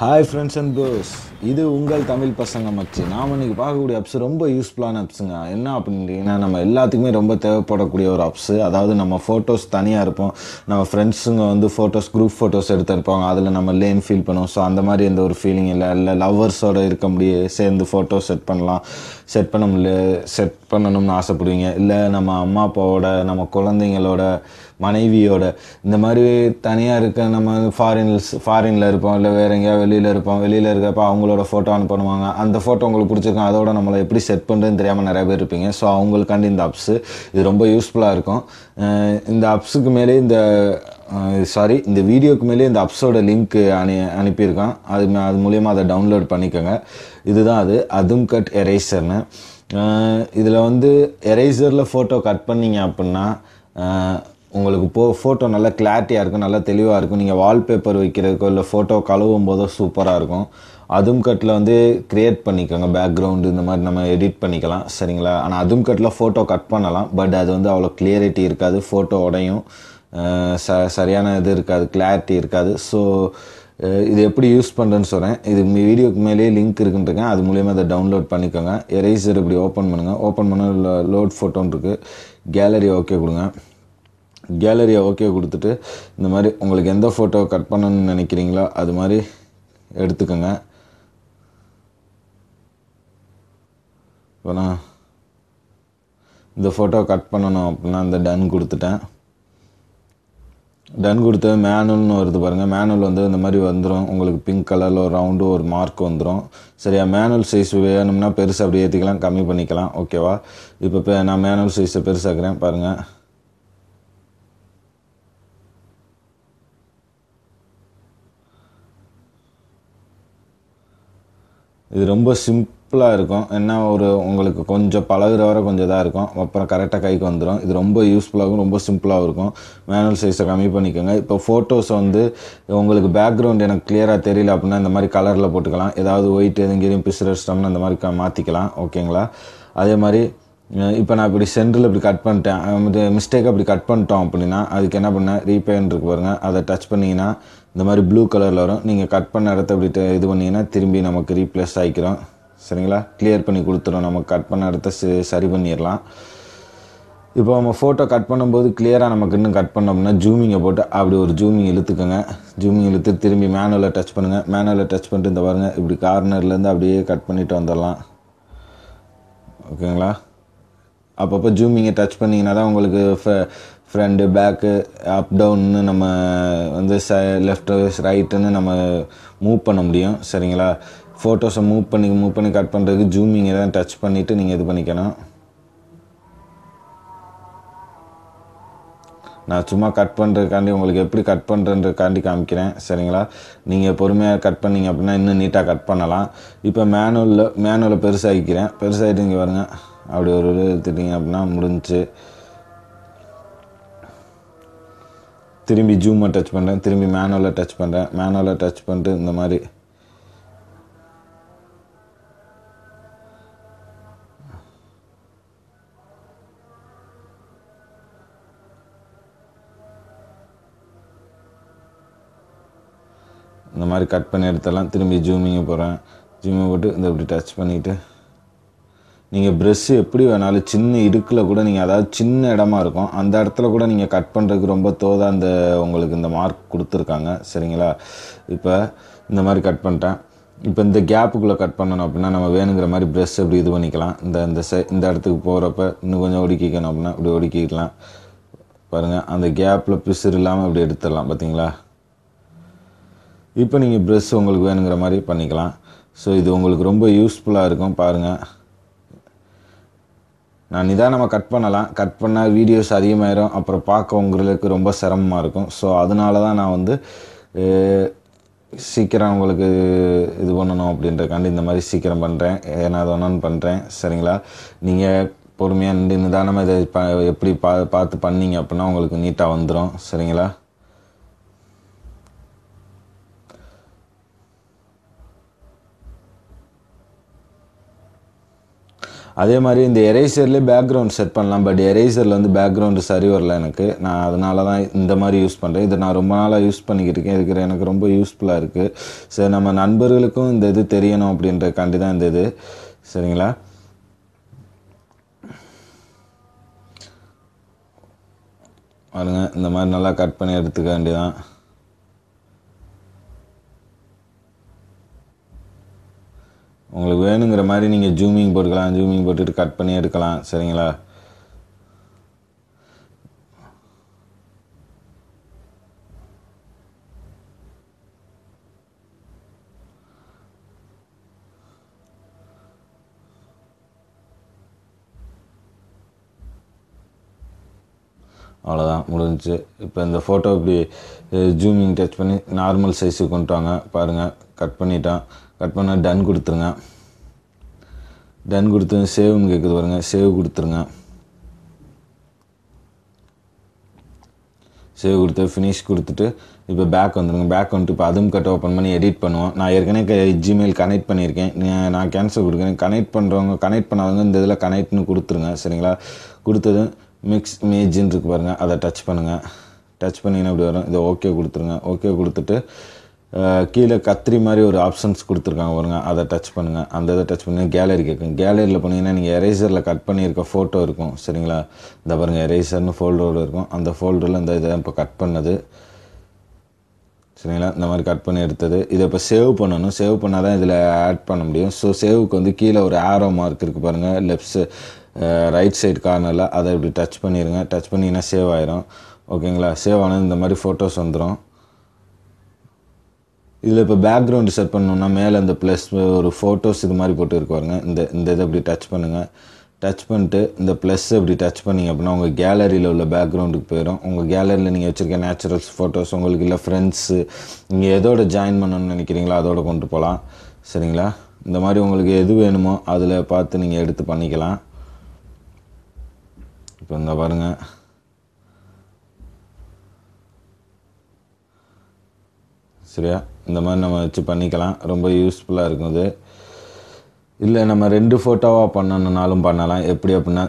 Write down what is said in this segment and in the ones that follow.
Hi friends and pros இது உங்கள் தமிழ் பசங்க மச்சி. நாம் இன்றைக்கி பார்க்கக்கூடிய அப்ஸ் ரொம்ப யூஸ்ஃபுல்லான அப்ஸுங்க என்ன அப்படின்றீங்கன்னா நம்ம எல்லாத்துக்குமே ரொம்ப தேவைப்படக்கூடிய ஒரு அப்ஸு அதாவது நம்ம ஃபோட்டோஸ் தனியாக இருப்போம். நம்ம ஃப்ரெண்ட்ஸுங்க வந்து ஃபோட்டோஸ் குரூப் ஃபோட்டோஸ் எடுத்திருப்பாங்க அதில் நம்ம லேன் ஃபீல் பண்ணுவோம். ஸோ அந்த மாதிரி எந்த ஒரு ஃபீலிங் இல்லை. இல்லை லவ்வர்ஸோடு இருக்க முடிய சேர்ந்து ஃபோட்டோ செட் பண்ணலாம். செட் பண்ண முடியல செட் பண்ணணும்னு ஆசைப்படுவீங்க. இல்லை நம்ம அம்மா அப்பாவோட நம்ம குழந்தைங்களோட மனைவியோட. இந்த மாதிரி தனியாக இருக்க நம்ம ஃபாரின்ஸ் ஃபாரினில் இருப்போம் இல்லை வேற எங்கேயாவது வெளியில் இருப்போம். வெளியில் இருக்கப்போ அவங்களோட ஃபோட்டோ அனுப்புவாங்க அந்த ஃபோட்டோ உங்களுக்கு பிடிச்சிருக்கும் அதோட நம்மளை எப்படி செட் பண்ணுறதுன்னு தெரியாமல் நிறைய பேர் இருப்பீங்க. ஸோ அவங்களுக்காண்டி இந்த அப்ஸு இது ரொம்ப யூஸ்ஃபுல்லாக இருக்கும். இந்த அப்ஸுக்கு மேலே இந்த சாரி இந்த வீடியோக்கு மேலே இந்த அப்ஸோட லிங்க் அனு அனுப்பியிருக்கான். அது அது மூலியமாக அதை டவுன்லோட் பண்ணிக்கோங்க. இதுதான் அது. அதும் கட் எரேசர்னு இதில் வந்து எரேசரில் ஃபோட்டோ கட் பண்ணீங்க அப்படின்னா உங்களுக்கு போ ஃபோட்டோ நல்லா கிளாரிட்டியாக இருக்கும் நல்லா தெளிவாக இருக்கும். நீங்கள் வால்பேப்பர் வைக்கிறதுக்கோ இல்லை ஃபோட்டோ கழுவும் போதோ சூப்பராக இருக்கும். அதும் கட்டில் வந்து க்ரியேட் பண்ணிக்கோங்க பேக்ரவுண்டு இந்த மாதிரி நம்ம எடிட் பண்ணிக்கலாம் சரிங்களா? ஆனால் அதும் கட்டில் ஃபோட்டோ கட் பண்ணலாம் பட் அது வந்து அவ்வளோ கிளியரிட்டி இருக்காது ஃபோட்டோ உடையும். ச சரியான இது இருக்காது கிளாரிட்டி இருக்காது. ஸோ இது எப்படி யூஸ் பண்ணுறேன்னு சொல்கிறேன் இது வீடியோக்கு மேலேயே லிங்க் இருக்குன்ட்டுருக்கேன் அது மூலியமாக அதை டவுன்லோட் பண்ணிக்கோங்க. எரேசர் இப்படி ஓப்பன் பண்ணுங்கள் ஓப்பன் பண்ண லோட் ஃபோட்டோன்னு இருக்குது கேலரி ஓகே கொடுங்க. கேலரியை ஓகே கொடுத்துட்டு இந்த மாதிரி உங்களுக்கு எந்த ஃபோட்டோ கட் பண்ணணும்னு நினைக்கிறீங்களோ அது மாதிரி எடுத்துக்கோங்க. இப்போ நான் இந்த ஃபோட்டோ கட் பண்ணணும் அப்படின்னா இந்த டன் கொடுத்துட்டேன். டன் கொடுத்து மேனுவல்னு வருது பாருங்கள் மேனுவல் வந்து இந்த மாதிரி வந்துடும் உங்களுக்கு பிங்க் கலரில் ஒரு ரவுண்டு ஒரு மார்க் வந்துடும் சரியா? மேனுவல் சைஸ் வேணும்னா பெருசாக அப்படி ஏற்றிக்கலாம் கம்மி பண்ணிக்கலாம். ஓகேவா இப்போ இப்போ நான் மேனுவல் சைஸை பெருசாக்குறேன். பாருங்கள் இது ரொம்ப சிம்பிளாக இருக்கும். என்ன ஒரு உங்களுக்கு கொஞ்சம் பழகுற வர கொஞ்சம் இதாக இருக்கும். அப்புறம் கரெக்டாக கைக்கு வந்துடும் இது ரொம்ப யூஸ்ஃபுல்லாகவும் ரொம்ப சிம்பிளாகவும் இருக்கும். மேனுவல் சைஸை கம்மி பண்ணிக்கோங்க. இப்போ ஃபோட்டோஸ் வந்து உங்களுக்கு பேக்ரவுண்ட் எனக்கு கிளியராக தெரியல அப்படின்னா இந்த மாதிரி கலரில் போட்டுக்கலாம். ஏதாவது ஒயிட் எதுங்கிறயும் பிசுரஸ்டம்னு அந்த மாதிரி மாற்றிக்கலாம் ஓகேங்களா அதே மாதிரி இப்போ நான் இப்படி சென்டரில் இப்படி கட் பண்ணிட்டேன். மிஸ்டேக் அப்படி கட் பண்ணிட்டோம் அப்படின்னா அதுக்கு என்ன பண்ணேன் ரீபேன் இருக்கு பாருங்கள் அதை டச் பண்ணிங்கன்னா இந்த மாதிரி ப்ளூ கலரில் வரும். நீங்கள் கட் பண்ண இடத்த இப்படி இது பண்ணிங்கன்னா திரும்பி நமக்கு ரீப்ளேஸ் ஆகிக்கிறோம். சரிங்களா? கிளியர் பண்ணி கொடுத்துரும் நம்ம கட் பண்ண இடத்த சரி பண்ணிடலாம். இப்போ நம்ம ஃபோட்டோ கட் பண்ணும்போது கிளியராக நமக்கு இன்னும் கட் பண்ணோம்னா ஜூமிங்கை போட்டு அப்படி ஒரு ஜூமிங் இழுத்துக்கோங்க. ஜூமிங் இழுத்து திரும்பி மேனுவலில் டச் பண்ணுங்கள் மேனுவலில் டச் பண்ணிட்டு இந்த பாருங்கள் இப்படி கார்னர்லேருந்து அப்படியே கட் பண்ணிட்டு வந்துடலாம். ஓகேங்களா அப்பப்போ ஜூமிங்கை டச் பண்ணிங்கன்னா தான் உங்களுக்கு ஃப்ரெண்டு பேக்கு அப் டவுன்னு நம்ம வந்து ச லெஃப்ட் ரைட்டுன்னு நம்ம மூவ் பண்ண முடியும். சரிங்களா? ஃபோட்டோஸை மூவ் பண்ணி மூவ் பண்ணி கட் பண்ணுறதுக்கு ஜூமிங்கை தான் டச் பண்ணிவிட்டு நீங்கள் இது பண்ணிக்கணும் நான் சும்மா கட் பண்ணுறதுக்காண்டி உங்களுக்கு எப்படி கட் பண்ணுறதுக்காண்டி காமிக்கிறேன். சரிங்களா? நீங்கள் பொறுமையாக கட் பண்ணீங்க அப்படின்னா இன்னும் நீட்டாக கட் பண்ணலாம். இப்போ மேனுவலில் மேனுவலை பெருசாகிக்கிறேன் பெருசாகிட்டு இங்கே வருங்க அப்படி ஒரு இது அப்படின்னா முடிஞ்சுச்சு திரும்பி ஜூமை டச் பண்ணுறேன் திரும்பி மேனுவலை டச் பண்ணுறேன் மேனுவலை டச் பண்ணிட்டு இந்த மாதிரி. இந்த மாதிரி கட் பண்ணி எடுத்துடலாம். திரும்பி ஜூமிங்க போகிறேன் ஜூமிங் போட்டு இந்த இப்படி டச் பண்ணிவிட்டு நீங்கள் ப்ரெஷ்ஷு எப்படி வேணாலும் சின்ன இடுக்கில் கூட நீங்கள் அதாவது சின்ன இடமா இருக்கும். அந்த இடத்துல கூட நீங்கள் கட் பண்ணுறதுக்கு ரொம்ப தோதாக அந்த உங்களுக்கு இந்த மார்க் கொடுத்துருக்காங்க. சரிங்களா? இப்போ இந்த மாதிரி கட் பண்ணிட்டேன். இப்போ இந்த கேப்புக்குள்ளே கட் பண்ணணும் அப்படின்னா நம்ம வேணுங்கிற மாதிரி ப்ரெஷ் இப்படி இது பண்ணிக்கலாம். இந்த இந்த சை இந்த இடத்துக்கு போகிறப்ப இன்னும் கொஞ்சம் ஒடுக்கிக்கணும் அப்படின்னா இப்படி ஒடுக்கிக்கலாம். பாருங்கள் அந்த கேப்பில் பிசுறு இல்லாமல் இப்படி எடுத்துடலாம். பார்த்தீங்களா இப்போ நீங்கள் ப்ரெஷ் உங்களுக்கு வேணுங்கிற மாதிரி பண்ணிக்கலாம். ஸோ இது உங்களுக்கு ரொம்ப யூஸ்ஃபுல்லாக இருக்கும். பாருங்கள் நான் நிதானமாக கட் பண்ணலாம். கட் பண்ணால் வீடியோஸ் அதிகமாயிரும். அப்புறம் பார்க்க உங்களுக்கு ரொம்ப சிரமமாக இருக்கும். ஸோ அதனால தான் நான் வந்து சீக்கிரம் உங்களுக்கு இது பண்ணணும் அப்படின்றக்காண்டி இந்த மாதிரி சீக்கிரம் பண்ணுறேன் ஏன்னா அது ஒன்றுன்னு பண்ணுறேன் சரிங்களா? நீங்கள் பொறுமையாக நிதானமாக இதை ப எப்படி பா பார்த்து பண்ணீங்க அப்படின்னா உங்களுக்கு நீட்டாக வந்துடும் சரிங்களா? அதே மாதிரி இந்த எரேசர்லேயே பேக்ரவுண்ட் செட் பண்ணலாம் பட் எரேசரில் வந்து பேக்ரவுண்டு சரி வரல எனக்கு. நான் அதனால தான் இந்த மாதிரி யூஸ் பண்ணுறேன் இதை நான் ரொம்ப நாளாக யூஸ் பண்ணிக்கிட்டு இருக்கேன். இதுக்கு எனக்கு ரொம்ப யூஸ்ஃபுல்லாக இருக்குது சரி நம்ம நண்பர்களுக்கும் இந்த இது தெரியணும் அப்படின்றக்காண்டி தான் இந்த இது. சரிங்களா? பாருங்கள் இந்த மாதிரி நல்லா கட் பண்ணி எடுத்துக்க வேண்டியதான் உங்களுக்கு வேணுங்கிற மாதிரி நீங்கள் ஜூமிங் போட்டுக்கலாம் ஜூமிங் போட்டுட்டு கட் பண்ணி எடுக்கலாம் சரிங்களா? அவ்வளோதான் முடிஞ்சிச்சு. இப்போ இந்த ஃபோட்டோ இப்படி ஜூமிங் டச் பண்ணி நார்மல் சைஸுக்கு கொண்டு வாங்க பாருங்கள் கட் பண்ணிட்டான். கட் பண்ண டன் கொடுத்துருங்க. டன் கொடுத்து சேவ்னு கேட்குது பாருங்க. சேவ் கொடுத்துருங்க. சேவ் கொடுத்து ஃபினிஷ் கொடுத்துட்டு இப்போ பேக் வந்துடுங்க பேக் வந்துட்டு இப்போ அதுவும் கட் ஓப்பன் பண்ணி எடிட் பண்ணுவோம். நான் ஏற்கனவே ஜிமெயில் கனெக்ட் பண்ணியிருக்கேன். நான் கேன்சல் கொடுக்குறேன். கனெக்ட் பண்ணுறவங்க கனெக்ட் பண்ணாதவங்க இந்த இதில் கனெக்ட்னு கொடுத்துருங்க. சரிங்களா? கொடுத்தது மிக்ஸ் இமேஜின்னு இருக்கு பாருங்கள் அதை டச் பண்ணுங்கள் டச் பண்ணிங்கன்னா இப்படி வரும். இதை ஓகே கொடுத்துருங்க. ஓகே கொடுத்துட்டு கீழே கத்திரி மாதிரி ஒரு ஆப்ஷன்ஸ் கொடுத்துருக்காங்க பாருங்க. அதை டச் பண்ணுங்கள் அந்த இதை டச் பண்ணுங்கள் கேலரி கேட்கும் கேலரியில் போனீங்கன்னா நீங்கள் எரேசரில் கட் பண்ணியிருக்க ஃபோட்டோ இருக்கும். சரிங்களா? இந்த பாருங்கள் எரேசர்னு ஃபோல்டரோடு இருக்கும். அந்த ஃபோல்டரில் இந்த இதை இப்போ கட் பண்ணது. சரிங்களா? இந்த மாதிரி கட் பண்ணி எடுத்தது. இதை இப்போ சேவ் பண்ணணும். சேவ் பண்ணால் தான் இதில் ஆட் பண்ண முடியும். ஸோ சேவுக்கு வந்து கீழே ஒரு ஆரோ மார்க் இருக்குது பாருங்கள் லெஃப்ட் ரைட் சைடு கார்னரில் அதை இப்படி டச் பண்ணிடுங்க டச் பண்ணிங்கன்னா சேவ் ஆயிரும். ஓகேங்களா சேவ் ஆனது இந்த மாதிரி ஃபோட்டோஸ் வந்துடும் இதில் இப்போ பேக்ரவுண்டு செட் பண்ணணும்னா மேலே அந்த ப்ளஸ் ஒரு ஃபோட்டோஸ் இது மாதிரி போட்டு இந்த இந்த இதை இப்படி டச் பண்ணுங்கள் டச் பண்ணிட்டு இந்த ப்ளஸ் இப்படி டச் பண்ணிங்க அப்படின்னா உங்கள் கேலரியில் உள்ள பேக்ரவுண்டுக்கு போயிடும் உங்கள் கேலரியில் நீங்கள் வச்சுருக்க நேச்சுரல்ஸ் ஃபோட்டோஸ் உங்களுக்கு இல்லை ஃப்ரெண்ட்ஸு நீங்கள் எதோட ஜாயின் பண்ணணும்னு நினைக்கிறீங்களோ அதோட கொண்டு போகலாம் சரிங்களா? இந்த மாதிரி உங்களுக்கு எது வேணுமோ அதில் பார்த்து நீங்கள் எடுத்து பண்ணிக்கலாம். இப்போ இந்த பாருங்கள் சரியா இந்த மாதிரி நம்ம வச்சு பண்ணிக்கலாம். ரொம்ப யூஸ்ஃபுல்லாக இருக்கும் இது இல்லை நம்ம ரெண்டு ஃபோட்டோவாக பண்ணணுன்னாலும் பண்ணலாம். எப்படி அப்படின்னா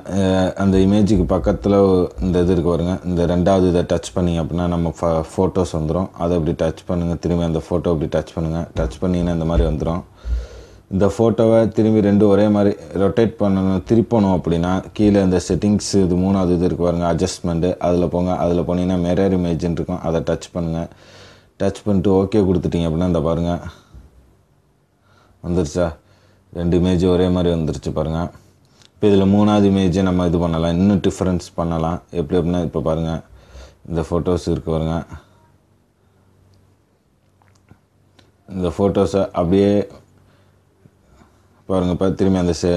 அந்த இமேஜுக்கு பக்கத்தில் இந்த இது இருக்கு பாருங்க. இந்த ரெண்டாவது இதை டச் பண்ணிங்க அப்படின்னா நம்ம ஃபோட்டோஸ் வந்துடும் அதை இப்படி டச் பண்ணுங்கள் திரும்பி அந்த ஃபோட்டோ இப்படி டச் பண்ணுங்கள் டச் பண்ணிங்கன்னா இந்த மாதிரி வந்துடும் இந்த ஃபோட்டோவை திரும்பி ரெண்டு ஒரே மாதிரி ரொட்டேட் பண்ணணும் திருப்பணும் அப்படின்னா கீழே இந்த செட்டிங்ஸ் இது மூணாவது இது இருக்கு பாருங்கள் அட்ஜஸ்ட்மெண்ட்டு அதில் போங்க. அதில் போனீங்கன்னா மிரர் இமேஜின் இருக்கும். அதை டச் பண்ணுங்கள் டச் பண்ணிட்டு ஓகே கொடுத்துட்டீங்க அப்படின்னா இந்த பாருங்கள் வந்துருச்சா? ரெண்டு இமேஜ் ஒரே மாதிரி வந்துருச்சு பாருங்கள் இப்போ இதில் மூணாவது இமேஜை நம்ம இது பண்ணலாம். இன்னும் டிஃப்ரென்ஸ் பண்ணலாம். எப்படி அப்படின்னா இப்போ பாருங்கள் இந்த ஃபோட்டோஸ் இருக்கு பாருங்க. இந்த ஃபோட்டோஸை அப்படியே பாருங்க. இப்போ திரும்பி அந்த செ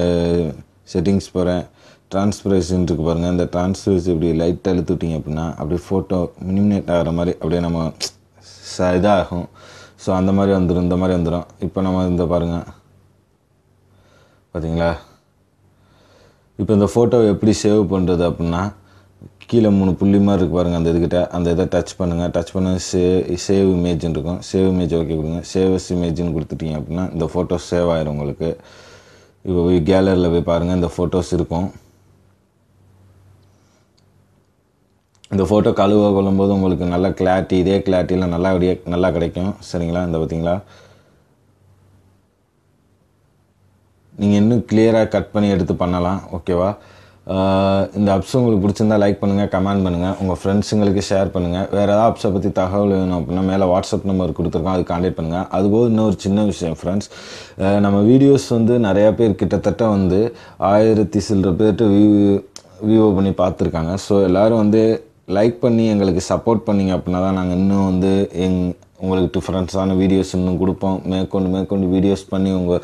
செட்டிங்ஸ் போகிறேன் ட்ரான்ஸ்பரேஷன் இருக்குது பாருங்கள் இந்த ட்ரான்ஸ்பரேஸ் இப்படி லைட்டாக இழுத்துவிட்டிங்க அப்படின்னா அப்படியே ஃபோட்டோ மினிமினேட் ஆகிற மாதிரி அப்படியே நம்ம ச இதாகும் ஸோ அந்த மாதிரி வந்துடும் இந்த மாதிரி வந்துடும் இப்போ நம்ம இந்த பாருங்கள் பார்த்தீங்களா இப்போ இந்த ஃபோட்டோவை எப்படி சேவ் பண்ணுறது அப்படின்னா கீழே மூணு புள்ளி மாதிரி இருக்கு பாருங்கள் அந்த இதுக்கிட்ட அந்த இதை டச் பண்ணுங்கள் டச் பண்ண சே சேவ் இமேஜ்னு இருக்கும். சேவ் இமேஜ் ஓகே கொடுங்க. சேவஸ் இமேஜ்னு கொடுத்துட்டீங்க அப்படின்னா இந்த ஃபோட்டோஸ் சேவ் ஆயிரும் உங்களுக்கு. இப்போ போய் கேலரியில் போய் பாருங்கள் இந்த ஃபோட்டோஸ் இருக்கும். இந்த ஃபோட்டோ கழுவ கொள்ளும்போது உங்களுக்கு நல்ல கிளாரிட்டி இதே கிளாரிட்டியில் நல்லா அப்படியே நல்லா கிடைக்கும். சரிங்களா? இந்த பார்த்தீங்களா? நீங்கள் இன்னும் கிளியராக கட் பண்ணி எடுத்து பண்ணலாம். ஓகேவா இந்த அப்ஸ் உங்களுக்கு பிடிச்சிருந்தா லைக் பண்ணுங்கள் கமெண்ட் பண்ணுங்கள் உங்கள் ஃப்ரெண்ட்ஸுங்களுக்கு ஷேர் பண்ணுங்கள் வேறு ஏதாவது அப்ஸை பற்றி தகவல் வேணும் அப்படின்னா மேலே வாட்ஸ்அப் நம்பர் கொடுத்துருக்கோம் அது காண்டாக்ட் பண்ணுங்கள் அதுபோது இன்னொரு சின்ன விஷயம் ஃப்ரெண்ட்ஸ் நம்ம வீடியோஸ் வந்து நிறையா பேர் கிட்டத்தட்ட வந்து ஆயிரத்தி சில்லற பேர்கிட்ட வியூ வியூவோ பண்ணி பார்த்துருக்காங்க. ஸோ எல்லோரும் வந்து லைக் பண்ணி எங்களுக்கு சப்போர்ட் பண்ணீங்க அப்படின்னா தான் நாங்கள் இன்னும் வந்து எங் உங்களுக்கு டிஃப்ரெண்ட்ஸான வீடியோஸ் இன்னும் கொடுப்போம். மேற்கொண்டு மேற்கொண்டு வீடியோஸ் பண்ணி உங்கள்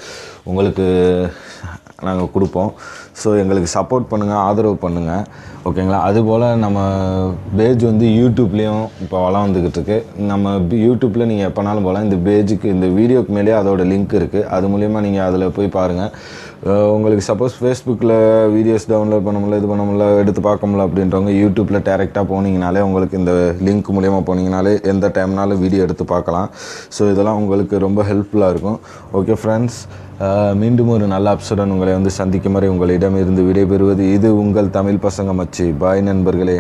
உங்களுக்கு நாங்கள் கொடுப்போம். ஸோ எங்களுக்கு சப்போர்ட் பண்ணுங்கள் ஆதரவு பண்ணுங்கள் ஓகேங்களா அதுபோல் நம்ம பேஜ் வந்து யூடியூப்லேயும் இப்போ வளம் வந்துக்கிட்டு இருக்கு. நம்ம யூடியூப்பில் நீங்கள் எப்போனாலும் போகலாம் இந்த பேஜுக்கு இந்த வீடியோக்கு மேலேயே அதோட லிங்க் இருக்குது அது மூலிமா நீங்கள் அதில் போய் பாருங்கள் உங்களுக்கு சப்போஸ் ஃபேஸ்புக்கில் வீடியோஸ் டவுன்லோட் பண்ண முடியல இது பண்ண முடியல எடுத்து பார்க்க முடியல அப்படின்றவங்க யூடியூப்பில் டேரெக்டாக போனீங்கனாலே உங்களுக்கு இந்த லிங்க் மூலியமாக போனீங்கனாலே எந்த டைம்னாலும் வீடியோ எடுத்து பார்க்கலாம். ஸோ இதெல்லாம் உங்களுக்கு ரொம்ப ஹெல்ப்ஃபுல்லாக இருக்கும். ஓகே ஃப்ரெண்ட்ஸ் மீண்டும் ஒரு நல்ல அப்சுடன் உங்களை வந்து சந்திக்கும் வரை உங்களிடம் இருந்து விடைபெறுவது இது உங்கள் தமிழ் பசங்க மச்சி. பாய் நண்பர்களே.